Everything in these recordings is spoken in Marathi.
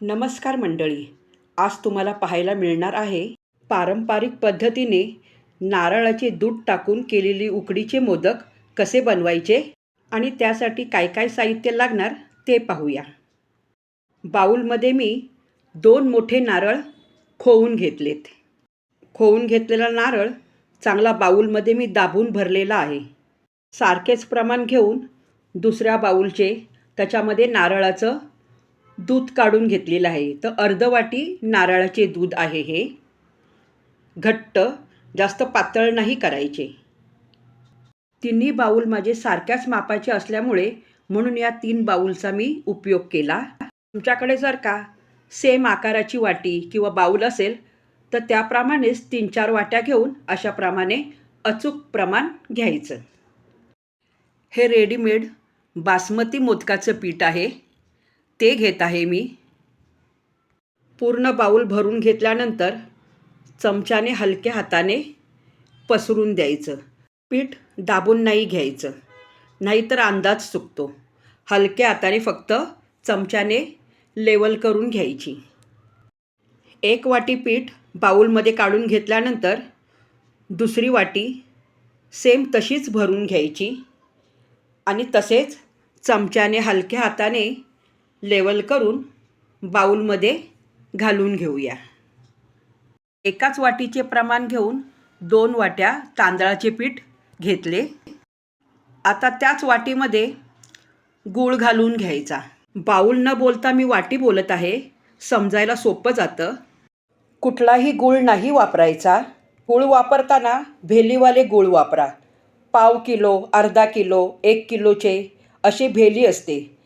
नमस्कार मंडळी आज तुम्हाला पाहायला मिळणार आहे पारंपरिक पद्धतीने नारळाचे दूध टाकून केलेली उकडीचे मोदक कसे बनवायचे आणि त्यासाठी काय काय साहित्य लागणार ते पाहूया. बाऊलमध्ये मी दोन मोठे नारळ खोवून घेतलेत. खोवून घेतलेला नारळ चांगला बाऊलमध्ये मी दाबून भरलेला आहे. सारखेच प्रमाण घेऊन दुसऱ्या बाऊलचे त्याच्यामध्ये नारळाचं दूध काढून घेतलेलं आहे. तर अर्ध वाटी नारळाचे दूध आहे हे. घट्ट जास्त पातळ नाही करायचे. तिन्ही बाऊल माझे सारख्याच मापाचे असल्यामुळे म्हणून या तीन बाऊलचा मी उपयोग केला. तुमच्याकडे जर का सेम आकाराची वाटी किंवा बाऊल असेल तर त्याप्रमाणेच तीन चार वाट्या घेऊन अशाप्रमाणे अचूक प्रमाण घ्यायचं. हे रेडीमेड बासमती मोदकाचं पीठ आहे. ते घेत आहे मी. पूर्ण बाऊल भरून घेतल्यानंतर चमच्याने हलक्या हाताने पसरून द्यायचं. पीठ दाबून नाही घ्यायचं. नाहीतर अंदाज चुकतो. हलक्या हाताने फक्त चमच्याने लेवल करून घ्यायची. एक वाटी पीठ बाऊलमध्ये काढून घेतल्यानंतर दुसरी वाटी सेम तशीच भरून घ्यायची आणि तसेच चमच्याने हलक्या हाताने लेवल करून बाऊलमध्ये घालून घेऊया. एकाच वाटीचे प्रमाण घेऊन दोन वाट्या तांदळाचे पीठ घेतले. आता त्याच वाटीमध्ये गूळ घालून घ्यायचा. बाऊल न बोलता मी वाटी बोलत आहे समजायला सोपं जातं. कुठलाही गूळ नाही वापरायचा. गूळ वापरताना भेलीवाले गूळ वापरा. पाव किलो अर्धा किलो एक किलोचे अशी भेली असते.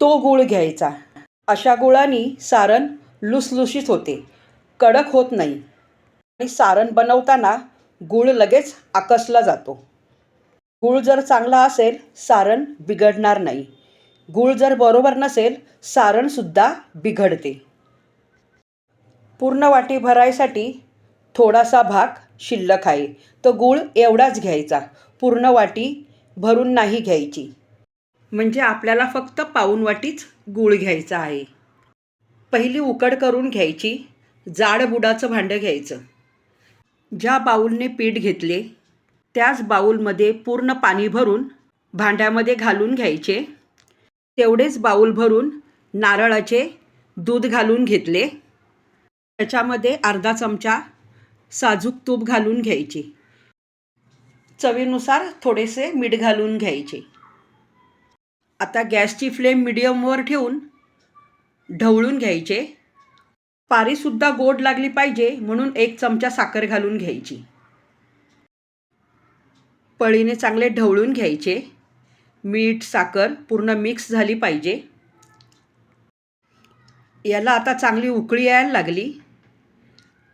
तो गूळ घ्यायचा. अशा गुळाने सारण लुसलुशीत होते. कडक होत नाही. आणि सारण बनवताना गूळ लगेच आकसला जातो. गूळ जर चांगला असेल सारण बिघडणार नाही. गूळ जर बरोबर नसेल सारणसुद्धा बिघडते. पूर्ण वाटी भरायसाठी थोडासा भाग शिल्लक आहे. तर गूळ एवढाच घ्यायचा. पूर्ण वाटी भरून नाही घ्यायची. म्हणजे आपल्याला फक्त पाऊन वाटीच गूळ घ्यायचा आहे. पहिली उकड करून घ्यायची जाड बुडाचं भांडं घ्यायचं. ज्या बाऊलने पीठ घेतले त्याच बाऊलमध्ये पूर्ण पाणी भरून भांड्यामध्ये घालून घ्यायचे. तेवढेच बाऊल भरून नारळाचे दूध घालून घेतले. त्याच्यामध्ये अर्धा चमचा साजूक तूप घालून घ्यायचे. चवीनुसार थोडेसे मीठ घालून घ्यायचे. आता गॅसची फ्लेम मिडियमवर ठेवून ढवळून घ्यायचे. पारीसुद्धा गोड लागली पाहिजे म्हणून एक चमचा साखर घालून घ्यायची. पळीने चांगले ढवळून घ्यायचे. मीठ साखर पूर्ण मिक्स झाली पाहिजे. याला आता चांगली उकळी यायला लागली.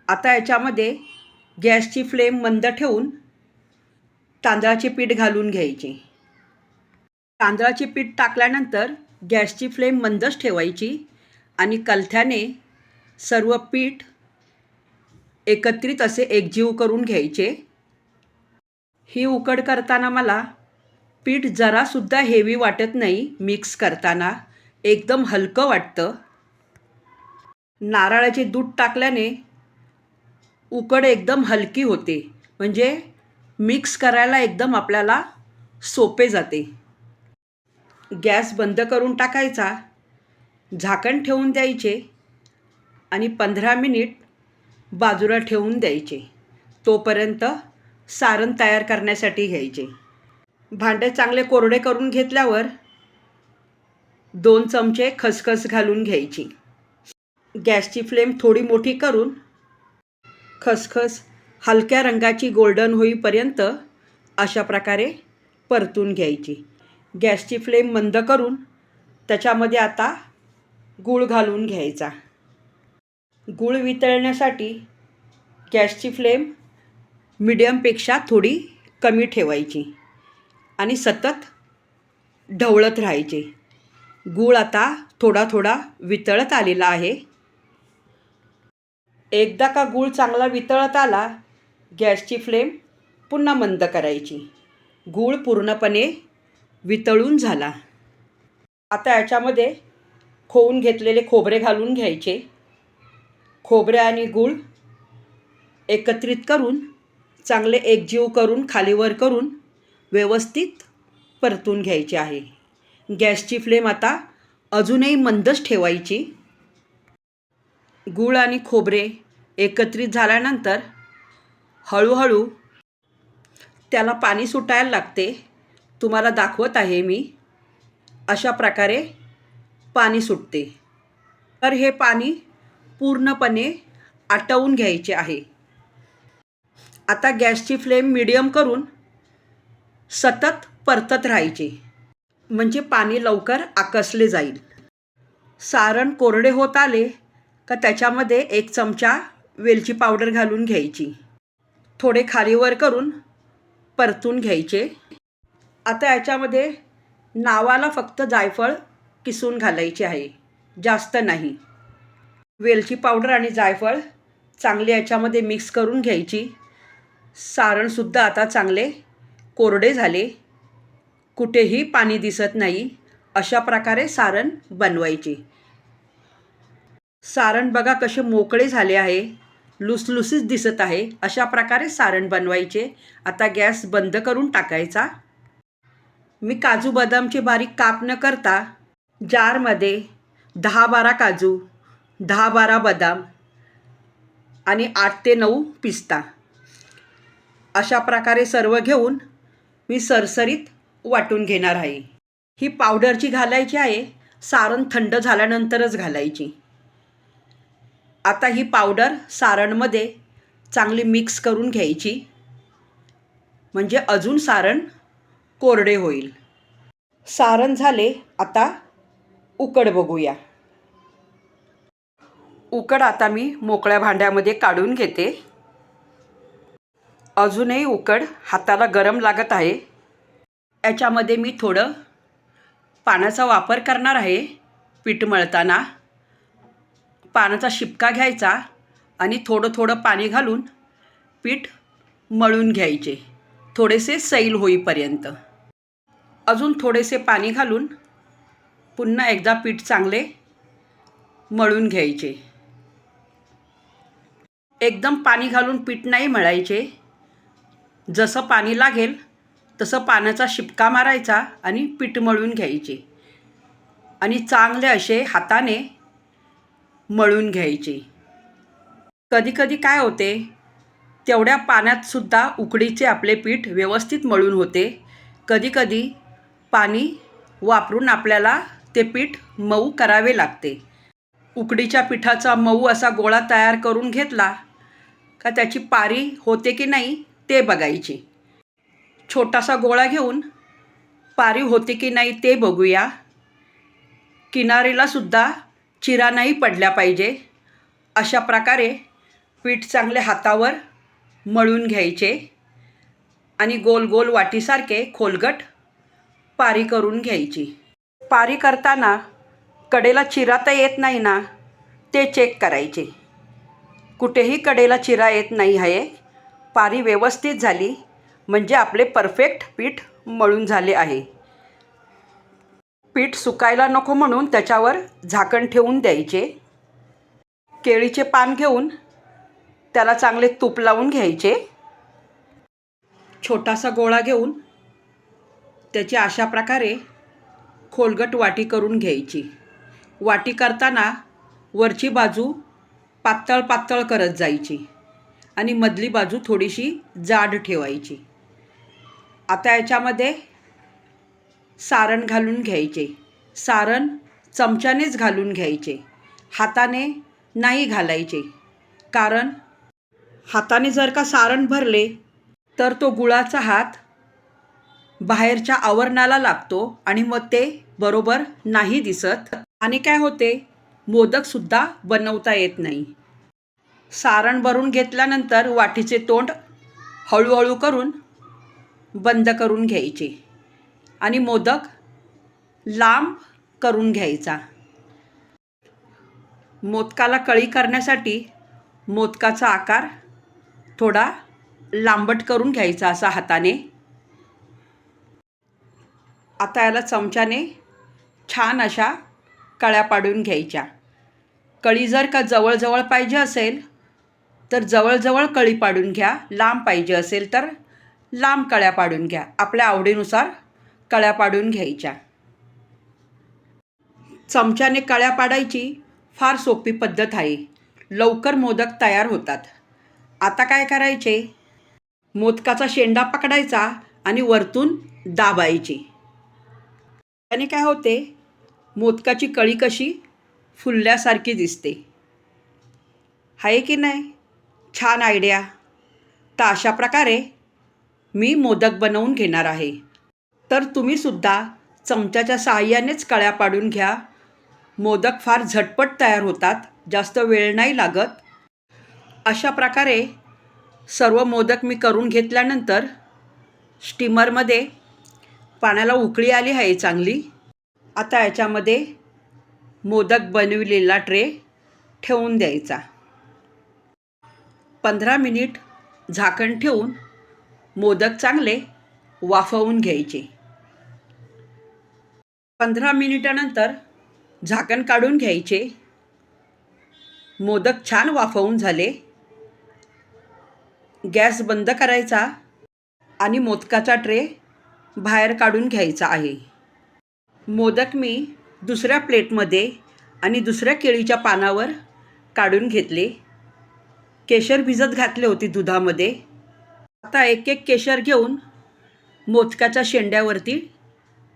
आता याच्यामध्ये गॅसची फ्लेम मंद ठेवून तांदळाचे पीठ घालून घ्यायचे. तांदळाचे पीठ टाकल्यानंतर गॅसची फ्लेम मंदच ठेवायची आणि कलथ्याने सर्व पीठ एकत्रित असे एकजीव करून घ्यायचे. ही उकड करताना मला पीठ जरासुद्धा हेवी वाटत नाही मिक्स करताना. एकदम हलकं वाटतं. नारळाचे दूध टाकल्याने उकड एकदम हलकी होते. म्हणजे मिक्स करायला एकदम आपल्याला सोपे जाते. गॅस बंद करून टाकायचा झाकण ठेवून द्यायचे आणि पंधरा मिनिट बाजूला ठेवून द्यायचे. तोपर्यंत सारण तयार करण्यासाठी घ्यायचे. भांडे चांगले कोरडे करून घेतल्यावर दोन चमचे खसखस घालून घ्यायची. गॅसची फ्लेम थोडी मोठी करून खसखस हलक्या रंगाची गोल्डन होईपर्यंत अशा प्रकारे परतून घ्यायची. गॅसची फ्लेम मंद करून त्याच्यामध्ये आता गूळ घालून घ्यायचा. गूळ वितळण्यासाठी गॅसची फ्लेम मिडियमपेक्षा थोडी कमी ठेवायची आणि सतत ढवळत राहायचे. गूळ आता थोडा थोडा वितळत आलेला आहे. एकदा का गूळ चांगला वितळत आला गॅसची फ्लेम पुन्हा मंद करायची. गूळ पूर्णपणे वितळून झाला. आता याच्यामध्ये खोवून घेतलेले खोबरे घालून घ्यायचे. खोबरे आणि गूळ एकत्रित करून चांगले एकजीव करून खालीवर करून व्यवस्थित परतून घ्यायचे आहे. गॅसची फ्लेम आता अजूनही मंदच ठेवायची. गूळ आणि खोबरे एकत्रित झाल्यानंतर हळूहळू त्याला पाणी सुटायला लागते. तुम्हाला दाखवत आहे मी अशा प्रकारे पाणी सुटते. तर हे पाणी पूर्णपणे आटवून घ्यायचे आहे. आता गॅसची फ्लेम मिडियम करून सतत परतत राहायचे म्हणजे पाणी लवकर आकसले जाईल. सारण कोरडे होत आले का त्याच्यामध्ये एक चमचा वेलची पावडर घालून घ्यायची. थोडे खालीवर करून परतून घ्यायचे. आता याच्यामध्ये नावाला फक्त जायफळ किसून घालायचे आहे. जास्त नाही. वेलची पावडर आणि जायफळ चांगले याच्यामध्ये मिक्स करून घ्यायची. सारणसुद्धा आता चांगले कोरडे झाले. कुठेही पाणी दिसत नाही. अशा प्रकारे सारण बनवायचे. सारण बघा कसे मोकळे झाले आहे. लुसलुसीच दिसत आहे. अशा प्रकारे सारण बनवायचे. आता गॅस बंद करून टाकायचा. मी काजू बदामचे बारीक काप न करता जारमध्ये दहा बारा काजू दहा बारा बदाम आणि आठ ते नऊ पिस्ता. अशा प्रकारे सर्व घेऊन मी सरसरीत वाटून घेणार आहे. ही पावडरची घालायची आहे सारण थंड झाल्यानंतरच घालायची. आता ही पावडर सारणमध्ये चांगली मिक्स करून घ्यायची. म्हणजे अजून सारण कोरडे होईल. सारण झाले आता उकड बघूया. उकड आता मी मोकळ्या भांड्यामध्ये काढून घेते. अजूनही उकड हाताला गरम लागत आहे. याच्यामध्ये मी थोडं पाण्याचा वापर करणार आहे पीठ मळताना. पाण्याचा शिपका घ्यायचा आणि थोडं थोडं पाणी घालून पीठ मळून घ्यायचे. थोडेसे सैल होईपर्यंत. अजून थोडेसे पाणी घालून पुन्हा एकदा पीठ चांगले मळून घ्यायचे. एकदम पाणी घालून पीठ नाही मळायचे. जसं पाणी लागेल तसं पाण्याचा शिपका मारायचा आणि पीठ मळून घ्यायचे. आणि चांगले असे हाताने मळून घ्यायचे. कधीकधी काय होते तेवढ्या पाण्यातसुद्धा उकडीचे आपले पीठ व्यवस्थित मळून होते. कधीकधी पाणी वापरून आपल्याला ते पीठ मऊ करावे लागते. उकडीच्या पिठाचा मऊ असा गोळा तयार करून घेतला का त्याची पारी होते की नाही ते बघायचे. छोटासा गोळा घेऊन पारी होते की नाही ते बघूया. किनारीलासुद्धा चिरा नाही पडल्या पाहिजे. अशा प्रकारे पीठ चांगले हातावर मळून घ्यायचे आणि गोल गोल वाटीसारखे खोलगट पारी करून घ्यायची. पारी करताना कडेला चिरा तर येत नाही ना ते चेक करायचे. कुठेही कडेला चिरा येत नाही आहे. पारी व्यवस्थित झाली म्हणजे आपले परफेक्ट पीठ मळून झाले आहे. पीठ सुकायला नको म्हणून त्याच्यावर झाकण ठेवून द्यायचे. केळीचे पान घेऊन त्याला चांगले तूप लावून घ्यायचे. छोटासा गोळा घेऊन त्याची अशा प्रकारे खोलगट वाटी करून घ्यायची. वाटी करताना वरची बाजू पातळ पातळ करत जायची आणि मधली बाजू थोडीशी जाड ठेवायची. आता याच्यामध्ये सारण घालून घ्यायचे. सारण चमच्यानेच घालून घ्यायचे. हाताने नाही घालायचे. कारण हाताने जर का सारण भरले तर तो गुळाचा हात बाहेरच्या आवरणाला लागतो आणि मग ते बरोबर नाही दिसत. आणि काय होते? मोदकसुद्धा बनवता येत नाही. सारण भरून घेतल्यानंतर वाटीचे तोंड हळूहळू करून बंद करून घ्यायचे. आणि मोदक लांब करून घ्यायचा. मोदकाला कळी करण्यासाठी मोदकाचा आकार थोडा लांबट करून घ्यायचा असा हाताने. आता याला चमच्याने छान अशा कळ्या पाडून घ्यायच्या. कळी जर का जवळजवळ पाहिजे असेल तर जवळजवळ कळी पाडून घ्या. लांब पाहिजे असेल तर लांब कळ्या पाडून घ्या. आपल्या आवडीनुसार कळ्या पाडून घ्यायच्या. चमच्याने कळ्या पाडायची फार सोपी पद्धत आहे. लवकर मोदक तयार होतात. आता काय करायचे? मोदकाचा शेंडा पकडायचा आणि वरतून दाबायची. त्याने काय होते? मोदकाची कळी कशी फुलल्यासारखी दिसते. आहे की नाही? छान आयडिया तर अशा प्रकारे मी मोदक बनवून घेणार आहे. तर तुम्हीसुद्धा चमच्याच्या साहाय्यानेच कळ्या पाडून घ्या. मोदक फार झटपट तयार होतात जास्त वेळ नाही लागत. अशा प्रकारे सर्व मोदक मी करून घेतल्यानंतर स्टीमरमध्ये पाण्याला उकळी आली आहे चांगली. आता याच्यामध्ये मोदक बनविलेला ट्रे ठेवून द्यायचा. पंधरा मिनिट झाकण ठेवून मोदक चांगले वाफवून घ्यायचे. पंधरा मिनिटानंतर झाकण काढून घ्यायचे. मोदक छान वाफवून झाले. गॅस बंद करायचा आणि मोदकाचा ट्रे बाहेर काढून घ्यायचा आहे. मोदक मी दुसऱ्या प्लेटमध्ये आणि दुसऱ्या केळीच्या पानावर काढून घेतले. केशर भिजत घातले होते दुधामध्ये. आता एक एक केशर घेऊन मोदकाच्या शेंड्यावरती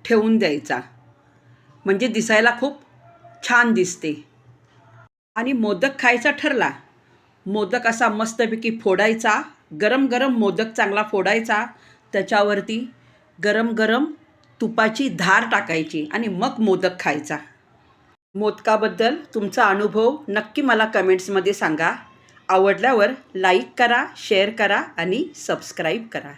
ठेवून द्यायचा. म्हणजे दिसायला खूप छान दिसते. आणि मोदक खायचा ठरला. मोदक असा मस्तपैकी फोडायचा. गरम गरम मोदक चांगला फोडायचा. त्याच्यावरती गरम गरम तुपाची धार टाकायची आणि मग मोदक खायचा. मोदकाबद्दल तुमचा अनुभव नक्की मला कमेंट्समध्ये सांगा. आवडल्यावर लाईक करा शेअर करा आणि सबस्क्राईब करा.